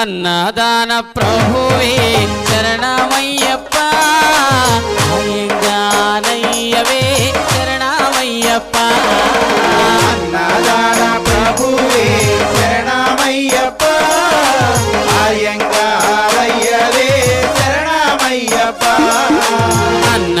అన్నదాన ప్రభువే శరణమయ్యప్ప అయ్యంగానయ్యవే శరణమయ్యప్ప అన్నదాన ప్రభువే శరణమయ్యప్ప అయ్యంగారయ్యవే శరణమయ్యప్ప అన్న